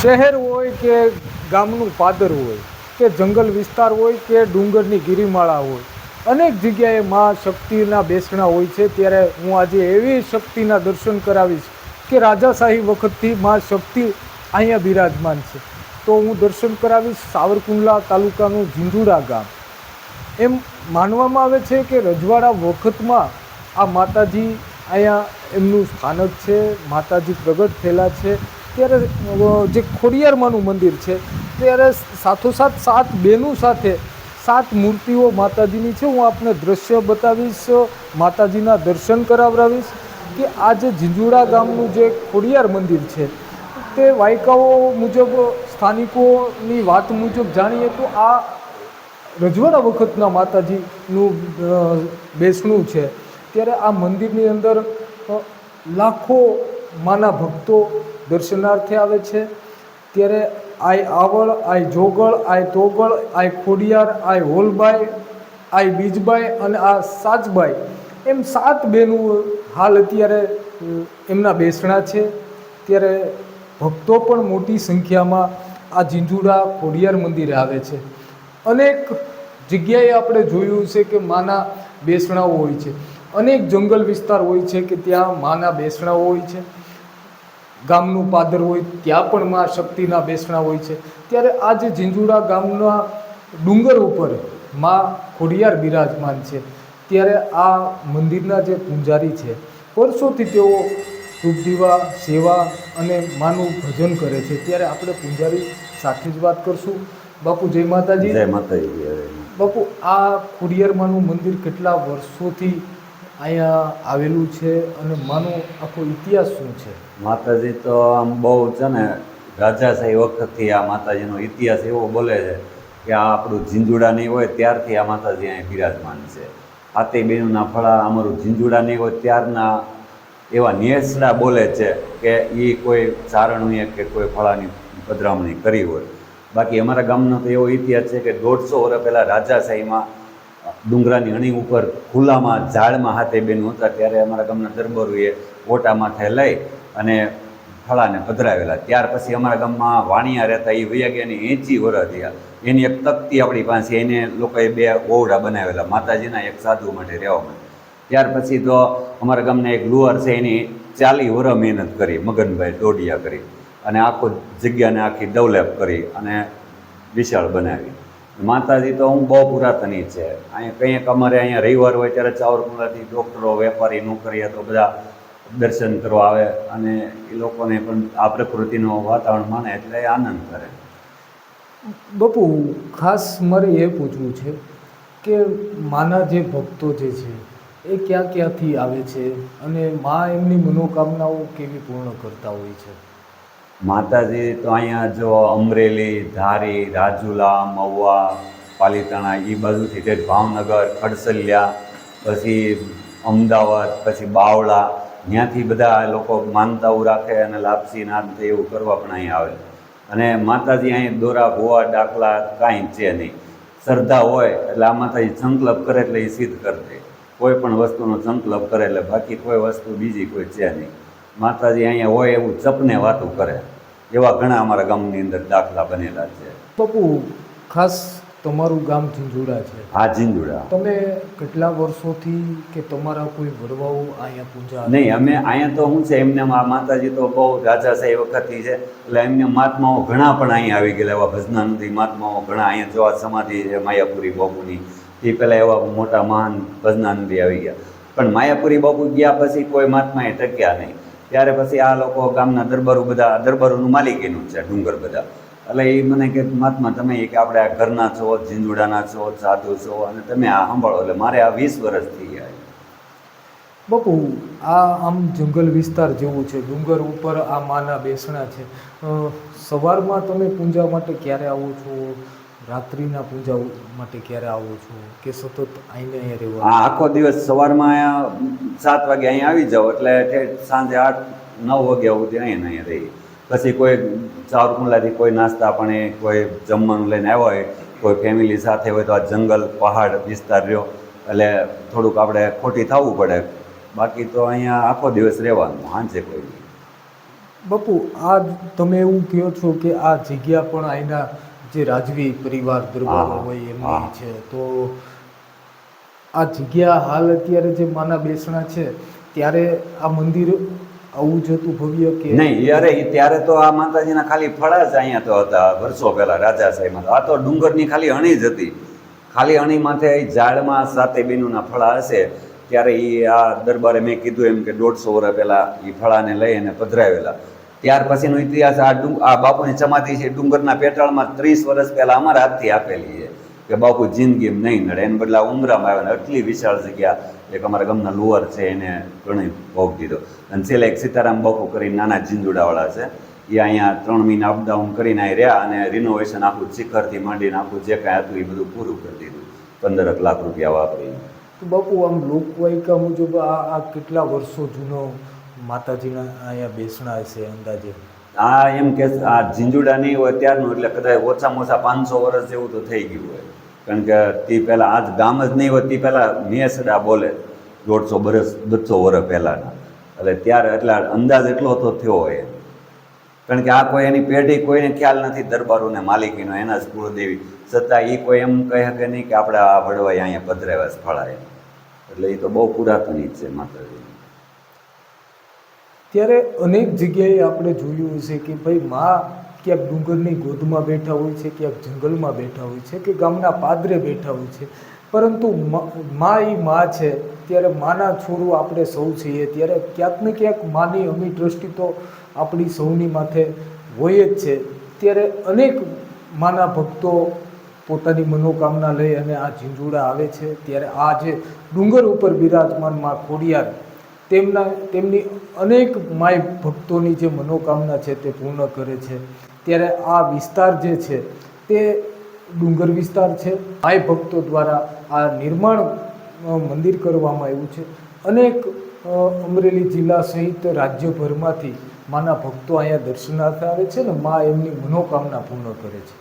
શહેર હોય કે ગામનું પાદર હોય, કે જંગલ વિસ્તાર હોય કે ડુંગરની ગિરિમાળા હોય, અનેક જગ્યાએ માં શક્તિના બેસણા હોય છે. ત્યારે હું આજે એવી શક્તિના દર્શન કરાવીશ કે રાજાશાહી વખતથી મા શક્તિ અહીંયા બિરાજમાન છે. તો હું દર્શન કરાવીશ સાવરકુંડલા તાલુકાનું ઝીંઝુડા ગામ. એમ માનવામાં આવે છે કે રજવાડા વખતમાં આ માતાજી અહીંયા એમનું સ્થાનક છે, માતાજી પ્રગટ થયેલા છે. ત્યારે જે ખોડિયારમાંનું મંદિર છે, ત્યારે સાથોસાથ સાત બેનું સાથે સાત મૂર્તિઓ માતાજીની છે. હું આપને દ્રશ્ય બતાવીશ, માતાજીના દર્શન કરાવડાવીશ કે આ જે ઝીંઝુડા ગામનું જે ખોડિયાર મંદિર છે, તે વાયકાઓ મુજબ, સ્થાનિકોની વાત મુજબ જાણીએ તો આ રજવાડા વખતના માતાજીનું બેસણું છે. ત્યારે આ મંદિરની અંદર લાખો માના ભક્તો દર્શનાર્થે આવે છે. ત્યારે આય આવળ, આય જોગળ, આય તોગળ, આય ખોડિયાર, આય હોલબાઈ આય બીજબાઈ અને આ સાચબાઈ એમ સાત બહેનું હાલ અત્યારે એમના બેસણા છે. ત્યારે ભક્તો પણ મોટી સંખ્યામાં આ ઝીંઝુડા ખોડિયાર મંદિરે આવે છે. અનેક જગ્યાએ આપણે જોયું છે કે માના બેસણાઓ હોય છે. અનેક જંગલ વિસ્તાર હોય છે કે ત્યાં માના બેસણા હોય છે. ગામનું પાદર હોય ત્યાં પણ મા શક્તિના બેસણા હોય છે. ત્યારે આ જે ઝીંઝુડા ગામના ડુંગર ઉપર મા ખોડિયાર બિરાજમાન છે. ત્યારે આ મંદિરના જે પૂંજારી છે વર્ષોથી તેઓ દીવા સેવા અને માનું ભજન કરે છે. ત્યારે આપણે પૂંજારી સાથે જ વાત કરશું. બાપુ જય માતાજી. જય માતાજી બાપુ આ ખોડિયારમાંનું મંદિર કેટલા વર્ષોથી અહીંયા આવેલું છે અને માનો આખો ઇતિહાસ શું છે? માતાજી તો આમ બહુ છે ને રાજાશાહી વખતથી આ માતાજીનો ઇતિહાસ એવો બોલે છે કે આ આપણું ઝીંઝુડા નહીં હોય ત્યારથી આ માતાજી અહીં બિરાજમાન છે. આતે બેનુના ફળા અમારું ઝીંઝુડા નહીં હોય ત્યારના એવા નિયસડા બોલે છે કે એ કોઈ ચારણીએ કે કોઈ ફળાની પધરામણી કરી હોય. બાકી અમારા ગામનો તો એવો ઇતિહાસ છે કે દોઢસો વર્ષ પહેલાં રાજાશાહીમાં ડુંગરાની અણી ઉપર ખુલ્લામાં ઝાડમાં હાથે બેનું હતા, ત્યારે અમારા ગામના દરબારોએ ઓટા માથે લઈ અને ફળાને પધરાવેલા. ત્યાર પછી અમારા ગામમાં વાણિયા રહેતા એ વૈયા ગયા એંચી વર થયા. એની એક તકતી આપણી પાસે, એને લોકોએ બે ઓવડા બનાવેલા. માતાજીના એક સાધુ માટે રહેવા માટે. ત્યાર પછી તો અમારા ગામના એક લુહાર છે, એની ચાલી વર મહેનત કરી, મગનભાઈ દોડિયા કરી અને આખો જગ્યાને આખી ડેવલપ કરી અને વિશાળ બનાવી. માતાજી તો હું બહુ પુરાતની છે. અહીંયા કંઈક અમારે અહીંયા રવિવાર હોય ત્યારે ચાવરકુંડલાથી ડૉક્ટરો, વેપારી નોકરીએ તો બધા દર્શન કરવા આવે અને એ લોકોને પણ આ પ્રકૃતિનું વાતાવરણ માને એટલે આનંદ કરે. બપુ, ખાસ મારે એ પૂછવું છે કે માના જે ભક્તો જે છે, એ ક્યાં ક્યાંથી આવે છે અને મા એમની મનોકામનાઓ કેવી પૂર્ણ કરતા હોય છે? માતાજી, તો અહીંયા જો અમરેલી, ધારી, રાજુલા, મહુવા, પાલીતાણા એ બાજુથી તે ભાવનગર, ખડસલિયા, પછી અમદાવાદ, પછી બાવળા, ત્યાંથી બધા લોકો માનતાઓ રાખે અને લાપસી, નાદ એવું કરવા પણ અહીં આવે. અને માતાજી અહીં દોરા, ભોવા, ડાકલા કાંઈ છે નહીં. શ્રદ્ધા હોય એટલે આ માતાજી સંકલ્પ કરે એટલે એ સિદ્ધ કરી દે. કોઈ પણ વસ્તુનો સંકલ્પ કરે એટલે બાકી કોઈ વસ્તુ બીજી કોઈ છે નહીં. માતાજી અહીંયા હોય એવું ચપને વાતું કરે. એવા ઘણા અમારા ગામની અંદર દાખલા બનેલા છે. બાપુ ખાસ તમારું ગામ ઝીંઝુડા છે. હા ઝીંઝુડા. તમે કેટલા વર્ષોથી કે તમારા કોઈ વડવાઓ અહીંયા પૂજા નહીં અમે અહીંયા તો શું છે એમને આ માતાજી તો બહુ રાજા છે એ વખતથી છે. એટલે એમને મહાત્માઓ ઘણા પણ અહીંયા આવી ગયેલા એવા ભજનાનંદી મહાત્માઓ ઘણા અહીંયા જોવા સમાધિ છે માયાપુરી બાપુની. એ પહેલાં એવા મોટા મહાન ભજનાનંદી આવી ગયા. પણ માયાપુરી બાપુ ગયા પછી કોઈ મહાત્માએ ટક્યા નહીં. ત્યારે પછી આ લોકો ગામના દરબારો બધા, દરબારોનું માલિકીનું છે, ડુંગર બધા. એટલે એ મને કે મહાત્મા, તમે કે આપણે આ ઘરના છો, ઝીંઝુડાના છો, સાધુ છો, અને તમે આ સાંભળો. એટલે મારે આ વીસ વર્ષ થઈ ગયા. બપુ, આ આમ જંગલ વિસ્તાર જેવું છે, ડુંગર ઉપર આ માના બેસણા છે. સવારમાં તમે પૂજા માટે ક્યારે આવો છો? રાત્રિના પૂજા માટે ક્યારે આવો છો કે સતત આઈને અહીંયા રહેવા હા આખો દિવસ સવારમાં અહીંયા સાત વાગે અહીંયા આવી જાઓ એટલે ઠેઠ સાંજે આઠ નવ વાગ્યા સુધી અહીંયા અહીંયા રહીએ. પછી કોઈ ચાવરકુંડલાથી કોઈ નાસ્તા પણ કોઈ જમવાનું લઈને આવ્યા હોય કોઈ ફેમિલી સાથે હોય તો આ જંગલ પહાડ વિસ્તાર રહ્યો એટલે થોડુંક આપણે ખોટી થવું પડે. બાકી તો અહીંયા આખો દિવસ રહેવાનું સાંજે કોઈ નહીં. બાપુ આ તમે એવું કહો છો કે આ જગ્યા પણ અહીંના જે રાજવી પરિવાર દરબારો હોય એમની છે તો આ જગ્યા હાલ અત્યારે જે માના બેસણા છે ત્યારે આ મંદિર આવું જ હતું ભવ્ય કે નહીં યારે ત્યારે તો આ માતાજીના ખાલી ફળા જ અહીંયા તો હતા વર્ષો પહેલા રાજાશાહીમાં તો આ તો ડુંગરની ખાલી અણી જ હતી. ખાલી અણી માથે ઝાડમાં સાતે બેનુના ફળા હશે ત્યારે એ આ દરબારે મેં કીધું એમ કે દોઢસો વર્ષ પહેલા એ ફળાને લઈ અને પધરાવેલા. ત્યાર પછીનો ઇતિહાસ આ ડું આ બાપુની સમાધિ છે ડુંગરના પેટાળમાં ત્રીસ વર્ષ પહેલા અમારા હાથથી આપેલી છે કે બાપુ જિંદગી નહીં નડે. એને બદલા ઉમરામાં આવ્યા ને આટલી વિશાળ જગ્યા, એક અમારા ગામના લુવર છે, એને ઘણી ભોગ દીધો. અને છેલ્લે એક સીતારામ બાપુ કરીને નાના જીંજુડાવાળા છે. એ અહીંયા ત્રણ મહિના અપડાઉન કરીને અહીં રહ્યા અને રિનોવેશન આખું શિખરથી માંડીને આખું જે કાંઈ હતું એ બધું પૂરું કરી દીધું. પંદરક લાખ રૂપિયા વાપરીને. તો બાપુ આમ લોકવાયકા મુજબ આ કેટલા વર્ષો જૂનો માતાજીના અહીંયા બેસણા હશે અંદાજે. આ એમ કે આ ઝીંઝુડા નહીં હોય ત્યારનું, એટલે કદાચ ઓછામાં ઓછા પાંચસો વર્ષ જેવું તો થઈ ગયું હોય. કારણ કે તે પહેલાં આજ ગામ જ નહીં હોય, તે પહેલાં મેસડા બોલે, દોઢસો વર્ષ બસો વર્ષ પહેલાંના. એટલે ત્યારે એટલે અંદાજ એટલો તો થયો હોય. કારણ કે આ કોઈ એની પેઢી કોઈને ખ્યાલ નથી દરબારોને માલિકીનો, એના જ કુળદેવી. છતાં એ કોઈ એમ કહી શકે નહીં કે આપણે આ વડવાઈ અહીંયા પધરાવ્યા છે એટલે એ તો બહુ પુરાતની છે માતાજી. ત્યારે અનેક જગ્યાએ આપણે જોયું છે કે ભાઈ મા ક્યાંક ડુંગરની ગોદમાં બેઠા હોય છે, ક્યાંક જંગલમાં બેઠા હોય છે કે ગામના પાદરે બેઠા હોય છે. પરંતુ મા એ મા છે, ત્યારે માના છોરું આપણે સૌ છીએ. ત્યારે ક્યાંક ને ક્યાંક માની અમી દ્રષ્ટિ તો આપણી સૌની માથે હોય જ છે. ત્યારે અનેક માના ભક્તો પોતાની મનોકામના લઈ અને આ ઝીંઝુડા આવે છે. ત્યારે આ જે ડુંગર ઉપર બિરાજમાનમાં ખોડિયાર તેમના, તેમની અનેક માય ભક્તોની જે મનોકામના છે તે પૂર્ણ કરે છે. ત્યારે આ વિસ્તાર જે છે તે ડુંગર વિસ્તાર છે. માય ભક્તો દ્વારા આ નિર્માણ મંદિર કરવામાં આવ્યું છે. અનેક અમરેલી જિલ્લા સહિત રાજ્યભરમાંથી માના ભક્તો અહીંયા દર્શનાર્થે આવે છે ને મા એમની મનોકામના પૂર્ણ કરે છે.